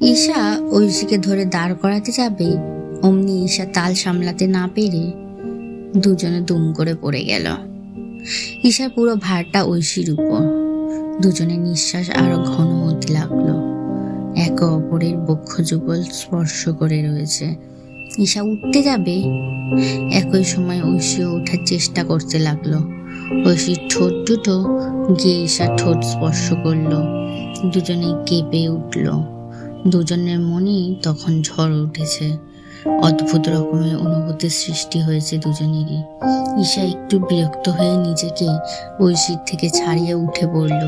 ঈশা ঐশীকে ধরে দাঁড় করাতে যাবে, অমনি ঈশা তাল সামলাতে না পেরে দুজনে দুম করে পড়ে গেল। ঈশার পুরো ভারটা ঐশীর উপর। দুজনে নিঃশ্বাস আরও ঘন হতে লাগল। একে অপরের বক্ষ যুগল স্পর্শ করে রয়েছে। ঈশা উঠতে যাবে, একই সময় ঐশীও ওঠার চেষ্টা করতে লাগল। ঐশীর ঠোঁট দুটো গিয়ে ঈশার ঠোঁট স্পর্শ করল। দুজনে কেঁপে উঠল। দুজনের মনেই তখন ঝড় উঠেছে। অদ্ভুত রকমের অনুভূতির সৃষ্টি হয়েছে দুজনেরই। ঈশা একটু বিরক্ত হয়ে নিজেকে ঐশীর থেকে ছাড়িয়ে উঠে পড়ল।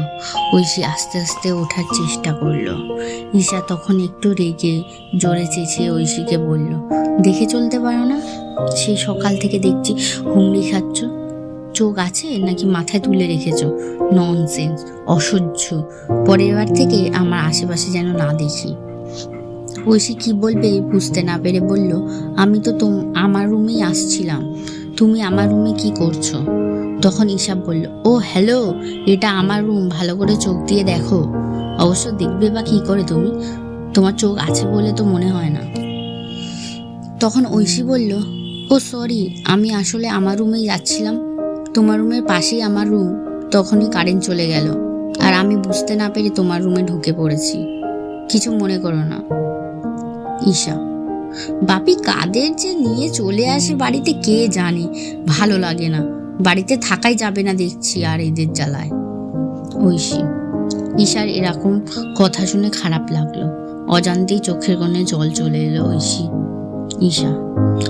ঐশী আস্তে আস্তে ওঠার চেষ্টা করল। ঈশা তখন একটু রেগে জোরে চেঁচিয়ে ঐশীকে বলল, দেখে চলতে পারো না? সেই সকাল থেকে দেখছি হুমড়ি খাচ্ছ। চোখ আছে নাকি মাথায় তুলে রেখেছো? ননসেন্স অসহ্য। পরের বার থেকে আমার আশেপাশে যেন না দেখি। ঐশী কি বলবে বুঝতে না পেরে বলল, আমি তো তোম, আমার রুমেই আসছিলাম। তুমি আমার রুমে কি করছ? তখন ঈশা বলল, ও, হ্যালো, এটা আমার রুম, ভালো করে চোখ দিয়ে দেখো। অবশ্য দেখবে বা কি করে তুমি? তোমার চোখ আছে বলে তো মনে হয় না। তখন ঐশী বলল, ও, সরি, আমি আসলে আমার রুমেই যাচ্ছিলাম। তোমার রুমের পাশেই আমার রুম, তখনই কারেন্ট চলে গেল। আর আমি বুঝতে না পেরে তোমার রুমে ঢুকে পড়েছি। কিছু মনে করো না। ঈশা, বাপি কাদের যে নিয়ে চলে আসে বাড়িতে কে জানে? ভালো লাগে না। বাড়িতে থাকাই যাবে না দেখছি আর এদের জ্বালায়। ঐশী, ঈশার এরকম কথা শুনে খারাপ লাগল। অজান্তেই চোখের কোণে জল চলে এলো ঐশী। ঈশা।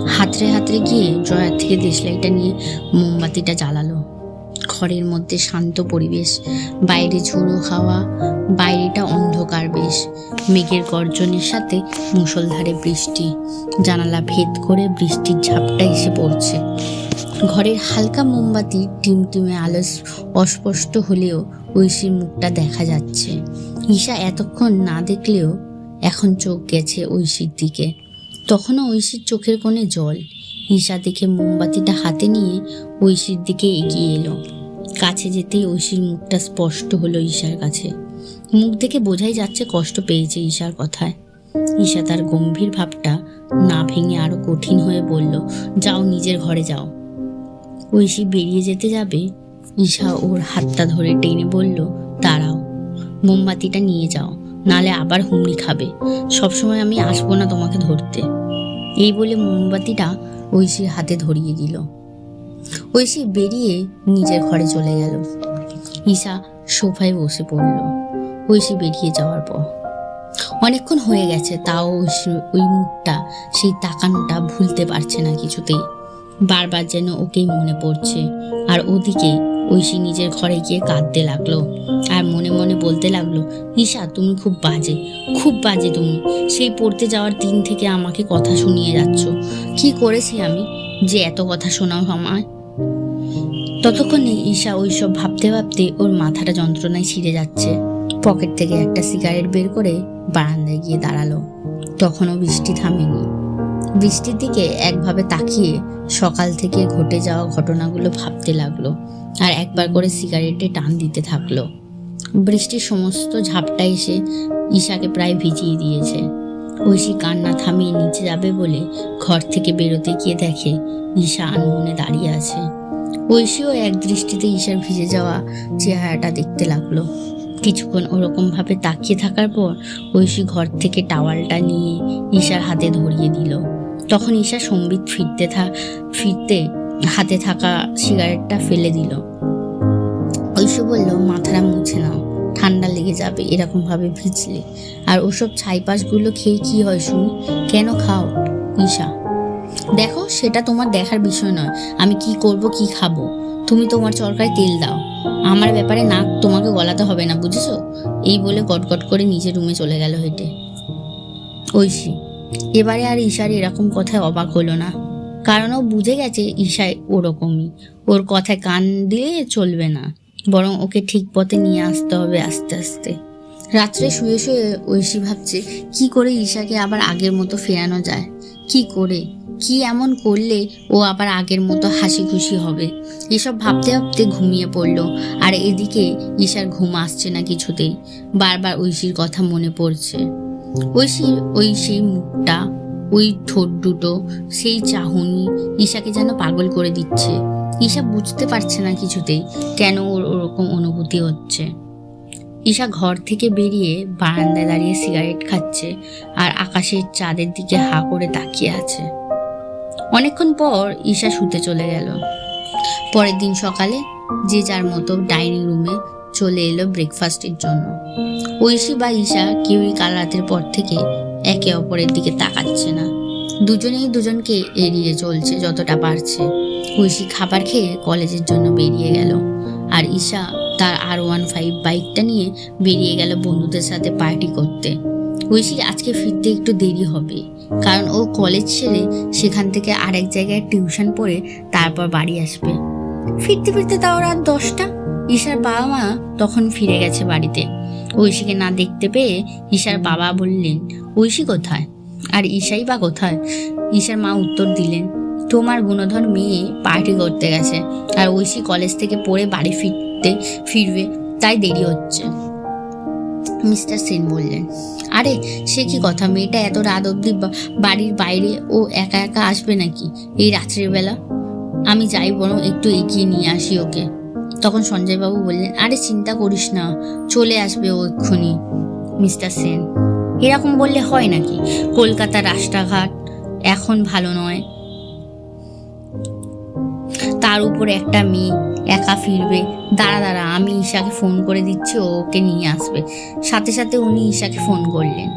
হাতড়ে হাতড়ে গিয়ে ড্রয়ার থেকে দেশলাইটা নিয়ে মোমবাতিটা জ্বালালো। ঘরের মধ্যে শান্ত পরিবেশ, বাইরে ঝোড়ো হাওয়া, বাইরেটা অন্ধকার বেশ। মেঘের গর্জনের সাথে মুষলধারে বৃষ্টি, জানালা ভেদ করে বৃষ্টির ঝাপটা এসে পড়ছে। ঘরের হালকা মোমবাতি টিমটিমে আলো অস্পষ্ট হলেও ঐশীর মুখটা দেখা যাচ্ছে। ঈশা এতক্ষণ না দেখলেও এখন চোখ গেছে ঐশীর দিকে। তখনও ঐশীর চোখের কোণে জল। ঈশা দেখে মোমবাতিটা হাতে নিয়ে ঐশীর দিকে এগিয়ে এলো। কাছে যেতেই ঐশীর মুখটা স্পষ্ট হলো ঈশার কাছে। মুখ দেখে বোঝাই যাচ্ছে কষ্ট পেয়েছে ঈশার কথায়। ঈশা তার গম্ভীর ভাবটা না ভেঙে আরও কঠিন হয়ে বলল, যাও নিজের ঘরে যাও। ঐশী বেরিয়ে যেতে যাবে, ঈশা ওর হাতটা ধরে টেনে বলল, দাঁড়াও, মোমবাতিটা নিয়ে যাও। নালে আবার হুমড়ি খাবে। সবসময় আমি আসব না তোমাকে ধরতে। এই বলে মোমবাতিটা ঐশীর হাতে ধরিয়ে দিল। ঐশী বেরিয়ে নিজের ঘরে চলে গেল। ঈশা সোফায় বসে পড়ল। ঐশী বেরিয়ে যাওয়ার পর। অনেকক্ষণ হয়ে গেছে, তাও ওই মুখটা, সেই তাকানোটা ভুলতে পারছে না কিছুতেই। বারবার যেন ওকেই মনে পড়ছে। আর ওদিকে ঐশী নিজের ঘরে গিয়ে কাঁদতে লাগল আর মনে মনে বলতে লাগল ঈশা তুমি খুব বাজে খুব বাজে তুমি। সেই পড়তে যাওয়ার দিন থেকে আমাকে কথা শুনিয়ে যাচ্ছ। কি করেছি আমি যে এত কথা শোনাও আমায়? ততক্ষণে ঈশা ওইসব ভাবতে ভাবতে ওর মাথাটা যন্ত্রণায় ছিঁড়ে যাচ্ছে। পকেট থেকে একটা সিগারেট বের করে বারান্দায় গিয়ে দাঁড়াল। তখনও বৃষ্টি থামেনি। বৃষ্টির দিকে একভাবে তাকিয়ে সকাল থেকে ঘটে যাওয়া ঘটনাগুলো ভাবতে লাগল আর একবার করে সিগারেটে টান দিতে থাকল। বৃষ্টির সমস্ত ঝাপটা এসে ঈশাকে প্রায় ভিজিয়ে দিয়েছে। ঐশী কান্না থামিয়ে নিচে যাবে বলে ঘর থেকে বেরোতে গিয়ে দেখে ঈশা আনমনে দাঁড়িয়ে আছে। ঐশীও এক দৃষ্টিতে ঈশার ভিজে যাওয়া চেহারাটা দেখতে লাগল। কিছুক্ষণ ওরকম ভাবে তাকিয়ে থাকার পর ঐশী ঘর থেকে টাওয়ালটা নিয়ে ঈশার হাতে ধরিয়ে দিল। তখন ঈশা সম্বিত ফিরতে থা, ফিরতে হাতে থাকা সিগারেটটা ফেলে দিল। ঐশী বলল, মাথাটা মুছে নাও, ঠান্ডা লেগে যাবে এরকম ভাবে ভিজলে। আর ওসব ছাইপাশগুলো খেয়ে কি হয় শুনি? কেন খাও, ঈশা? দেখো, সেটা তোমার দেখার বিষয় নয়। আমি কি করব, কি খাব? তুমি তোমার চরকায় তেল দাও। আমার ব্যাপারে নাক তোমাকে গলাতে হবে না, বুঝেছ? এই বলে গটগট করে নিজের রুমে চলে গেল হেঁটে। ঐশী এবারে আর ঈশার এরকম কথায় অবাক হলো না। কারণ ও বুঝে গেছে ঈশায় ওরকমই। ওর কথায় কান দিয়ে চলবে না। বরং ওকে ঠিক পথে নিয়ে আসতে হবে আস্তে আস্তে। রাত্রে শুয়ে শুয়ে ঐশী ভাবছে, কি করে ঈশাকে আবার আগের মতো ফেরানো যায়? কি করে? কি এমন করলে ও আবার আগের মতো হাসি খুশি হবে? এসব ভাবতে ভাবতে ঘুমিয়ে পড়ল। আর এদিকে ঈশার ঘুম আসছে না কিছুতেই। বারবার ঐশীর কথা মনে পড়ছে। ঐশীর ওই সেই মুখটা, ওই ঠোঁট দুটো, সেই চাহনি ঈশাকে যেন পাগল করে দিচ্ছে। ঈশা বুঝতে পারছে না কিছুতেই কেন ওর ওরকম অনুভূতি হচ্ছে। ঈশা ঘর থেকে বেরিয়ে বারান্দায় দাঁড়িয়ে সিগারেট খাচ্ছে আর আকাশের চাঁদের দিকে হা করে তাকিয়ে আছে। অনেকক্ষণ পর ঈশা শুতে চলে গেল। পরের দিন সকালে যে যার মতো ডাইনিং রুমে চলে এলো ব্রেকফাস্টের জন্য। ঐশী বা ঈশা কেউই কাল রাতের পর থেকে একে অপরের দিকে তাকাচ্ছে না। দুজনেই দুজনকে এড়িয়ে চলছে যতটা পারছে। ঐশী খাবার খেয়ে কলেজের জন্য বেরিয়ে গেল আর ঈশা তার আর ওয়ান ফাইভ বাইকটা নিয়ে বেরিয়ে গেল বন্ধুদের সাথে পার্টি করতে। ঐশীর আজকে ফিরতে একটু দেরি হবে কারণ ও কলেজ ছেড়ে সেখান থেকে আরেক জায়গায় টিউশন পড়ে তারপর বাড়ি আসবে। ফিরতে ফিরতে তাও রাত দশটা। ঈশার বাবা মা তখন ফিরে গেছে বাড়িতে। ঐশীকে না দেখতে পেয়ে ঈশার বাবা বললেন, ঐশী কোথায়? আর ঈশাই বা কোথায়? ঈশার মা উত্তর দিলেন, তোমার গুণধর মেয়ে পার্টি করতে গেছে, আর ঐশী কলেজ থেকে পড়ে বাড়ি ফিরতে ফিরবে, তাই দেরি হচ্ছে। মিস্টার সেন বললেন, আরে, সে কি কথা? মেয়েটা এত রাত অবধি বাড়ির বাইরে ও একা একা আসবে নাকি এই রাত্রের বেলা? আমি যাই বরং একটু এগিয়ে নিয়ে আসি ওকে। তখন সঞ্জয়বাবু বললেন, আরে চিন্তা করিস না, চলে আসবে ও এক্ষুনি, মিস্টার সেন। এরকম বললে হয় নাকি? কলকাতার রাস্তাঘাট এখন ভালো নয়। তার উপর একটা মেয়ে একা ফিরবে। দাঁড়া দাঁড়া, আমি ঈশাকে ফোন করে দিচ্ছি ওকে নিয়ে আসবে। সাথে সাথে উনি ঈশাকে ফোন করলেন।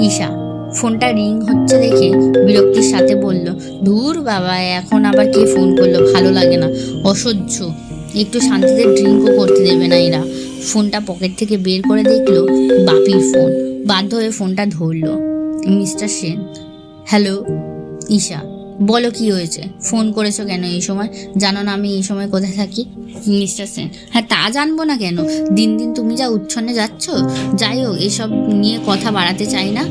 ঈশা ফোনটা রিং হচ্ছে দেখে বিরক্তির সাথে বলল, ধুর বাবা, এখন আবার কে ফোন করল? ভালো লাগে না, অসহ্য। একটু শান্তিতে ড্রিঙ্কও করতে দেবে না এরা। ফোনটা পকেট থেকে বের করে দেখল বাপির ফোন। বাধ্য হয়ে ফোনটা ধরলো। মিস্টার সেন, হ্যালো, ঈশা, বলো কি হয়েছে? ফোন করেছ কেন এই সময়? জানো না আমি এই সময় কোথায় থাকি? মিস্টার সেন। হ্যাঁ তা জানব না কেন? দিন দিন তুমি যা উচ্ছন্নে যাচ্ছ, যাই হোক, এসব নিয়ে কথা বাড়াতে চাই না।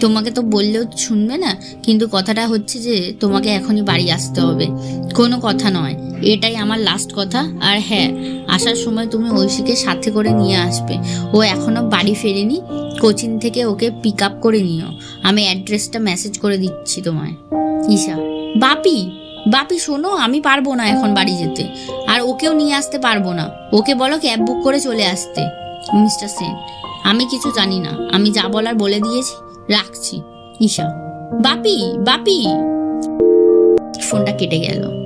তোমাকে তো বললেও শুনবে না, কিন্তু কথাটা হচ্ছে যে, তোমাকে এখনই বাড়ি আসতে হবে। কোনো কথা নয়, এটাই আমার লাস্ট কথা। আর হ্যাঁ আসার সময় তুমি ঐশীকে সাথে করে নিয়ে আসবে। ও এখনও বাড়ি ফেরেনি কোচিং থেকে ওকে পিক আপ করে নিও। আমি অ্যাড্রেসটা মেসেজ করে দিচ্ছি তোমায়। ঈশা। বাপি! বাপি, শোনো, আমি পারব না এখন বাড়ি যেতে। আর ওকেও নিয়ে আসতে পারব না। ওকে বলো ক্যাব বুক করে চলে আসতে, মিস্টার সেন। আমি কিছু জানি না। আমি যা বলার বলে দিয়েছি, রাখছি। ঈশা। বাপি বাপি। ফোনটা কেটে গেল।